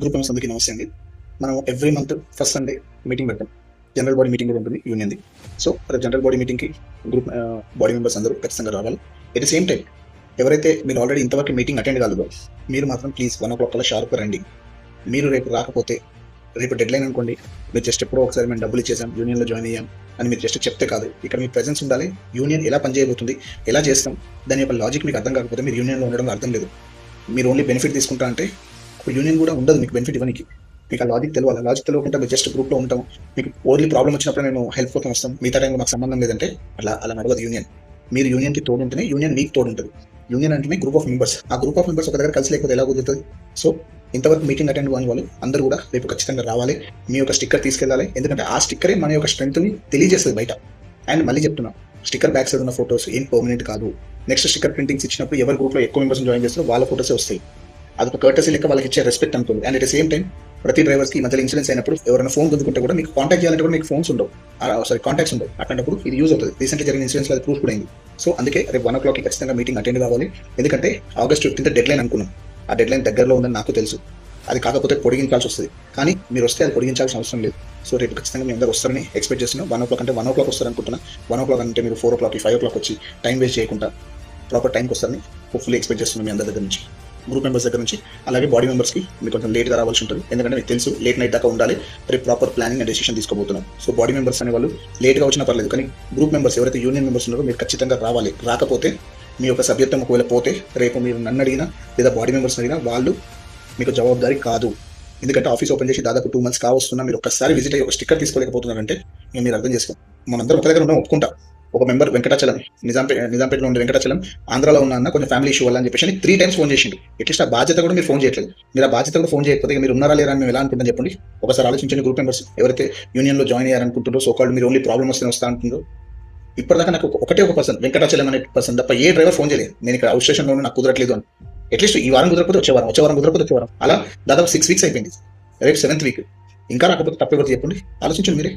Group members అందరికీ నమస్తే అండి. మనం every month first Sunday meeting పెడతాం. జనరల్ బాడీ మీటింగ్ ఉంటుంది యూనియన్ది సో రేపు జనరల్ బాడీ మీటింగ్కి గ్రూప్ బాడీ మెంబర్స్ అందరూ ఖచ్చితంగా రావాలి. ఎట్ ద సేమ్ టైం ఎవరైతే మీరు ఆల్రెడీ ఇంతవరకు మీటింగ్ అటెండ్ కాలేదో మీరు మాత్రం ప్లీజ్ వన్ ఓ క్లాక్ కల్లా షార్ప్ రండి. మీరు రేపు రాకపోతే రేపు డెడ్ లైన్ అనుకోండి మీరు జస్ట్ ఎప్పుడో ఒకసారి మేము డబ్బులు ఇచ్చేసాం యూనియన్లో జాయిన్ అయ్యాం అని మీరు జస్ట్ చెప్తే కాదు. ఇక్కడ మీ ప్రెసెన్స్ ఉండాలి యూనియన్ ఎలా పనిచేయబోతుంది ఎలా చేస్తాం దాని యొక్క లాజిక్ మీకు అర్థం కాకపోతే మీరు యూనియన్లో ఉండడం అర్థం లేదు. మీరు ఓన్లీ బెనిఫిట్ తీసుకుంటా అంటే ఒక యూనియన్ కూడా ఉండదు మీకు బెనిఫిట్ ఇవ్వడానికి మీకు ఆ లాజిక్ తెలియాలి లాజిక్ తెలియకుండా మీరు జస్ట్ గ్రూప్లో ఉంటాం. మీకు ఓన్లీ ప్రాబ్లం వచ్చినప్పుడు నేను హెల్ప్ కోసం వస్తాం. మిగతా టైంలో మాకు సంబంధం లేదంటే అలా అలా నడవదు యూనియన్ మీరు యూనియన్కి తోడు ఉంటేనే యూనియన్ మీకు తోడు ఉంటుంది యూనియన్ అంటేనే గ్రూప్ ఆఫ్ మెంబర్స్ ఆ గ్రూప్ ఆఫ్ మెంబర్స్ ఒక దగ్గర కలిసి లేకపోతే ఎలా కుదురుతుంది? సో ఇంతవరకు మీటింగ్ అటెండ్ కాని వాళ్ళు అందరూ కూడా రేపు ఖచ్చితంగా రావాలి. మీ యొక్క స్టిక్కర్ తీసుకెళ్ళాలి. ఎందుకంటే ఆ స్టిక్కరే మన యొక్క స్ట్రెంగ్త్ని తెలియజేస్తుంది బయట. అండ్ మళ్ళీ చెప్తున్నా స్టిక్కర్ బ్యాక్ సైడ్ ఉన్న ఫోటోస్ ఏం పర్మనెంట్ కాదు. నెక్స్ట్ స్టిక్కర్ ప్రింటింగ్స్ ఇచ్చినప్పుడు ఎవరి గ్రూప్లో ఎక్కువ మెంబర్స్ జాయిన్ చేస్తారో వాళ్ళ ఫోటోసే వస్తాయి. అదొక కర్టసీ లెక్క వాళ్ళకి ఇచ్చే రెస్పెక్ట్ అనుకోండి. అండ్ అట్ సేమ్ టైం ప్రతి డ్రైవర్స్కి మధ్యలో ఇన్సూరెన్స్ అయినప్పుడు ఎవరైనా ఫోన్ గుంజుకుంటే కూడా మీకు కాంటాక్ట్ చేయాలంటే కూడా మీకు ఫోన్స్ ఉండవు. సారీ కాంటాక్ట్స్ ఉండవు. అట్లాంటప్పుడు ఇది యూజ్ అవుతుంది. రీసెంట్గా జరిగిన ఇన్సూరెన్స్ అది ప్రూఫ్ కూడా అయింది. సో అందుకే రేపు వన్ ఓ క్లాక్కి ఖచ్చితంగా మీటింగ్ అటెండ్ కావాలి. ఎందుకంటే ఆగస్ట్ ఫిఫ్టీన్త్ డెడ్ లైన్ అనుకున్నాం. ఆ డెడ్ లైన్ దగ్గరలో ఉందని నాకు తెలుసు. అది కాకపోతే పొడిగించాల్సి వస్తుంది. కానీ మీరు వస్తే అది పొడిగించాల్సిన అవసరం లేదు. సో రేపు ఖచ్చితంగా మీ అందరూ వస్తారని ఎక్స్పెక్ట్ చేస్తున్నాం. వన్ ఓ క్లాక్ అంటే వన్ ఓ క్లాక్ వస్తారు అనుకుంటున్నాను వన్ ఓ క్లాక్ అంటే మీరు four o'clock five o'clock వచ్చి టైం వేస్ట్ చేయకుండా ప్రాపర్ టైంకి వస్తారని హోప్ఫుల్లీ ఎక్స్పెక్ట్ చేస్తున్నాం మీ అందరి దగ్గర నుంచి. గ్రూప్ మెంబర్స్ దగ్గర నుంచి అలాగే బాడీ మెంబర్స్కి మీకు కొంచెం లేట్గా రావాల్సి ఉంటుంది. ఎందుకంటే మీకు తెలుసు లేట్ నైట్ దాకా ఉండాలి. రేపు ప్రాపర్ ప్లానింగ్ అండ్ డెసిషన్ తీసుకోబోతున్నాం. సో బాడీ మెంబర్స్ అనే వాళ్ళు లేట్గా వచ్చినా పర్లేదు కానీ గ్రూప్ మెంబర్స్ ఎవరైతే యూనియన్ మెంబర్స్ ఉన్నారో మీరు ఖచ్చితంగా రావాలి. రాకపోతే మీ యొక్క సభ్యత్వం ఒకవేళ పోతే రేపు మీరు నన్ను అడిగినా లేదా బాడీ మెంబర్స్ అడిగినా వాళ్ళు మీకు జవాబుదారీ కాదు. ఎందుకంటే ఆఫీస్ ఓపెన్ చేసి దాదాపు టూ మంత్స్ కావస్తున్నా మీరు ఒక్కసారి విజిట్ అయ్యి ఒక స్టిక్కర్ తీసుకోలేకపోతున్నారంటే మేము మీరు అర్థం చేసుకో మనందరం ఒక దగ్గర ఉన్నాం ఒప్పుకుంటా. ఒక మెంబర్ వెంకటాచలం నిజాంపే నిజాంపేటలో ఉండే వెంకటాచలం ఆంధ్రాలో ఉన్న అన్న కొంచెం ఫ్యామిలీ ఇష్యూ వల్ల అని చెప్పేసి త్రీ టైమ్స్ ఫోన్ చేసిండు. ఎట్లీస్ట్ ఆ బాధ్యత కూడా మీరు ఫోన్ చేయట్లేదు. మీరు ఆ బాధ్యత కూడా ఫోన్ చేయకపోతే మీరు ఉన్నారా లేరా అని మేము ఎలా అనుకుంటాం చెప్పండి. ఒకసారి ఆలోచించండి గ్రూప్ మెంబర్స్ ఎవరైతే యూనియన్లో జాయిన్ అయ్యారనుకుంటుందో సో కాల్డ్ మీరు ఓన్లీ ప్రాబ్లమ్ వస్తే వస్తా అంటుందో ఇప్పటిదాకా నాకు ఒకటే ఒక పర్సన్ వెంకటాచలం అనే పర్సన్ తప్ప ఏ డ్రైవర్ ఫోన్ చేయలేదు. నేను ఇక్కడ అవుట్ స్టేషన్లో నాకు కుదరట్లేదు అని. అట్లీస్ట్ ఈ వారం కుదరకపోతే వచ్చే వారం వచ్చే వారం కుదరకపోతే వచ్చే వారం. అలా దాదాపు సిక్స్ వీక్స్ అయిపోయింది. రేపు సెవెంత్ వీక్ ఇంకా రాకపోతే తప్పకపోతే చెప్పండి. ఆలోచించండి మీరే.